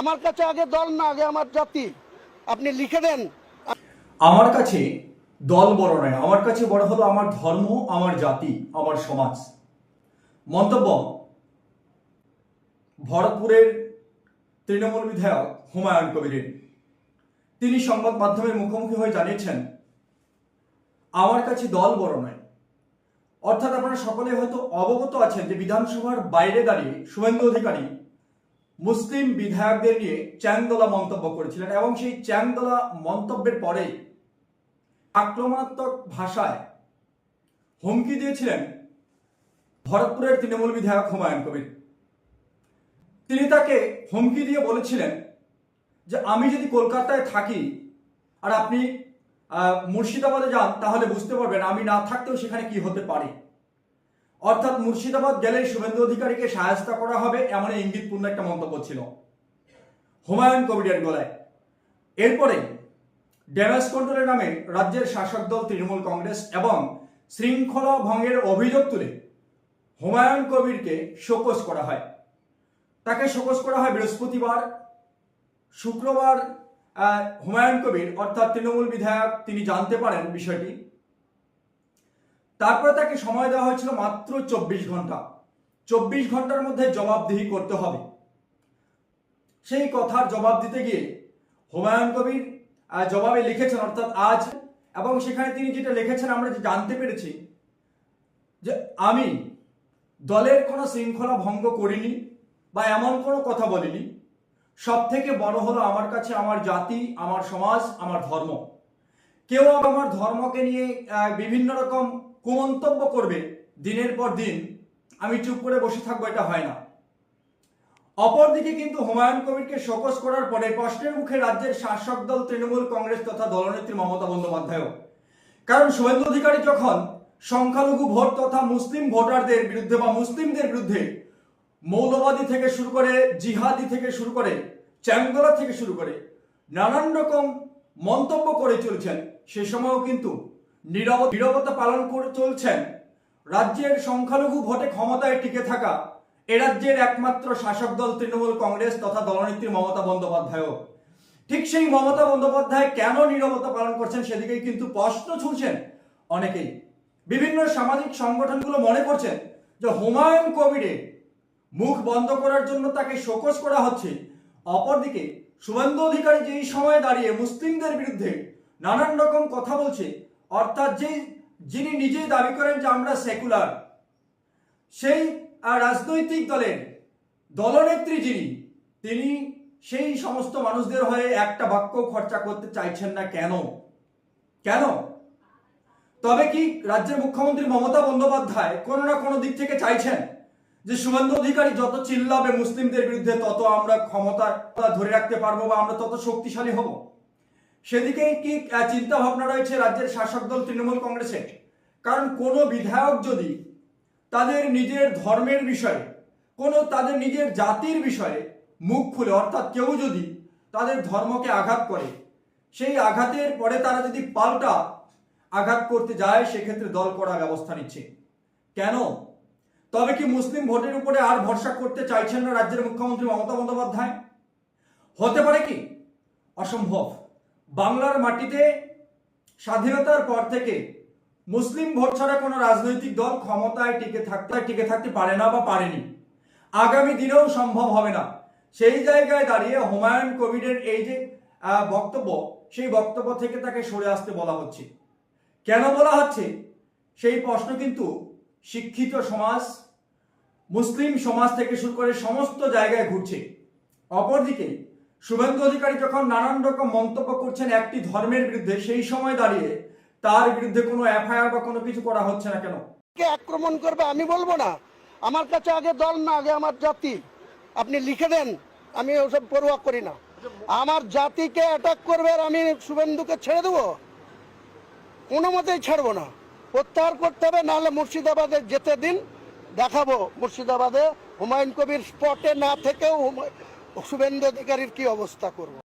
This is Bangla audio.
আমার কাছে আগে দল না, আগে আমার জাতি। আপনি লিখে দেন। আমার কাছে দল বড় নয়, আমার কাছে বড় হলো আমার ধর্ম, আমার জাতি, আমার সমাজ। মন্তব্য, ভরতপুরের তৃণমূল বিধায়ক হুমায়ুন কবিরের। তিনি সংবাদ মাধ্যমের মুখোমুখি হয়ে জানিয়েছেন, আমার কাছে দল বড় নয়। অর্থাৎ আপনারা সকলে হয়তো অবগত আছেন যে বিধানসভার বাইরে দাঁড়িয়ে শুভেন্দু অধিকারী মুসলিম বিধায়কদের নিয়ে চ্যাংদোলা মন্তব্য করেছিলেন এবং সেই চ্যাংদোলা মন্তব্যের পরেই আক্রমণাত্মক ভাষায় হুমকি দিয়েছিলেন ভরতপুরের তৃণমূল বিধায়ক হুমায়ুন কবির। তিনি তাকে হুমকি দিয়ে বলেছিলেন যে, আমি যদি কলকাতায় থাকি আর আপনি মুর্শিদাবাদে যান, তাহলে বুঝতে পারবেন আমি না থাকতেও সেখানে কি হতে পারে। অর্থাৎ মুর্শিদাবাদ গেলে শুভেন্দু অধিকারীকে সাহায্য করা হবে এমন ইঙ্গিতপূর্ণ একটা মন্তব্য ছিল। হুমায়ুন কবিরের গলায়। এরপরে ড্যামেজ কন্ট্রোলের নামে রাজ্যের শাসক দল তৃণমূল কংগ্রেস এবং শৃঙ্খলা ভঙ্গের অভিযোগ তুলে হুমায়ুন কবিরকে শোকস করা হয়। তাকে শোকস করা হয় বৃহস্পতিবার। শুক্রবার হুমায়ুন কবির, অর্থাৎ তৃণমূল বিধায়ক, তিনি জানতে পারেন বিষয়টি। তারপরে তাকে সময় দেওয়া হয়েছিল মাত্র চব্বিশ ঘণ্টা। চব্বিশ ঘণ্টার মধ্যে জবাবদিহি করতে হবে। সেই কথার জবাব দিতে গিয়ে হুমায়ুন কবির জবাবে লিখেছেন, অর্থাৎ আজ, এবং সেখানে তিনি যেটা লিখেছেন, আমরা যে জানতে পেরেছি, যে আমি দলের কোনো শৃঙ্খলা ভঙ্গ করিনি বা এমন কোনো কথা বলিনি। সব থেকে বড় হলো আমার কাছে আমার জাতি, আমার সমাজ, আমার ধর্ম। কেউ আমার ধর্মকে নিয়ে বিভিন্ন রকম কুমন্তব্য করবে দিনের পর দিন। আমি চুপ করে বসে থাকব, এটা হয় না। অপরদিকে কিন্তু হুমায়ুন কবিরকে শোকস করার পরে প্রশ্নের মুখে রাজ্যের শাসক দল, তৃণমূল কংগ্রেস তথা দলনেত্রী মমতা বন্দ্যোপাধ্যায় কারণ শুভেন্দু অধিকারী যখন সংখ্যালঘু ভোট তথা মুসলিম ভোটারদের বিরুদ্ধে বা মুসলিমদের বিরুদ্ধে মৌলবাদী থেকে শুরু করে জিহাদি থেকে শুরু করে চ্যাংদোলা থেকে শুরু করে নানান রকম মন্তব্য করে চলছেন, সে সময়ও কিন্তু নীরবতা পালন করে চলছেন। রাজ্যের সংখ্যালঘু ভোটে ক্ষমতায় টিকে থাকা এ রাজ্যের একমাত্র শাসক দল তৃণমূল কংগ্রেস তথা দলনেত্রী মমতা বন্দ্যোপাধ্যায়ও। ঠিক সেই মমতা বন্দ্যোপাধ্যায় কেন নীরবতা পালন করছেন সেদিকেই কিন্তু প্রশ্ন ছুঁড়ছেন অনেকেই। বিভিন্ন সামাজিক সংগঠনগুলো মনে করছেন যে হুমায়ুন কবিরে মুখ বন্ধ করার জন্য তাকে শোকস করা হচ্ছে। অপরদিকে শুভেন্দু অধিকারী যেই সময় দাঁড়িয়ে মুসলিমদের বিরুদ্ধে নানান রকম কথা বলছে অর্থাৎ যে যিনি নিজেই দাবি করেন যে আমরা সেকুলার, সেই রাজনৈতিক দলের দলনেত্রী যিনি, তিনি সেই সমস্ত মানুষদের হয়ে একটা বাক্য খরচা করতে চাইছেন না কেন? কেন? তবে কি রাজ্যের মুখ্যমন্ত্রী মমতা বন্দ্যোপাধ্যায় কোনো না কোনো দিক থেকে চাইছেন যে শুভেন্দু অধিকারী যত চিল্লাবে মুসলিমদের বিরুদ্ধে, তত আমরা ক্ষমতা ধরে রাখতে পারব বা আমরা তত শক্তিশালী হব? সেদিকেই কি চিন্তা ভাবনা রয়েছে রাজ্যের শাসক দল তৃণমূল কংগ্রেসের? কারণ কোনো বিধায়ক যদি তাদের নিজের ধর্মের বিষয়ে, কোনো তাদের নিজের জাতির বিষয়ে মুখ খুলে, অর্থাৎ কেউ যদি তাদের ধর্মকে আঘাত করে, সেই আঘাতের পরে তারা যদি পাল্টা আঘাত করতে যায়, সেক্ষেত্রে দল করা ব্যবস্থা নিচ্ছে। কেন? তবে কি মুসলিম ভোটের উপরে আর ভরসা করতে চাইছেন না রাজ্যের মুখ্যমন্ত্রী মমতা বন্দ্যোপাধ্যায়? হতে পারে কি? অসম্ভব। বাংলার মাটিতে স্বাধীনতার পর থেকে মুসলিম ভোট ছাড়া কোনো রাজনৈতিক দল ক্ষমতায় টিকে থাকতে টিকে থাকতে পারে না বা পারেনি। আগামী দিনেও সম্ভব হবে না। সেই জায়গায় দাঁড়িয়ে হুমায়ুন কবিরের এই যে বক্তব্য, সেই বক্তব্য থেকে তাকে সরে আসতে বলা হচ্ছে। কেন বলা হচ্ছে? সেই প্রশ্ন কিন্তু শিক্ষিত সমাজ, মুসলিম সমাজ থেকে শুরু করে সমস্ত জায়গায় ঘুরছে। অপরদিকে শুভেন্দু অধিকারী যখন নানান রকম মন্তব্য করছেন একটি ধর্মের বিরুদ্ধে, সেই সময় দাঁড়িয়ে তার বিরুদ্ধে কোনো এফআইআর বা কোনো কিছু করা হচ্ছে না কেন? কে আক্রমণ করবে আমি বলব না। আমার কাছে আগে দল না, আগে আমার জাতি। আপনি লিখে দেন, আমি ওসব পড়ুয়া করি না। আমার জাতিকে অ্যাটাক করবে আর আমি শুভেন্দুকে ছেড়ে দেবো? কোনো মতেই ছাড়বো না। প্রত্যাহার করতে হবে, নাহলে মুর্শিদাবাদে যেতে দিন, দেখাবো মুর্শিদাবাদে হুমায়ুন কবির স্পটে না থেকেও শুভেন্দু অধিকারীর কি অবস্থা করব?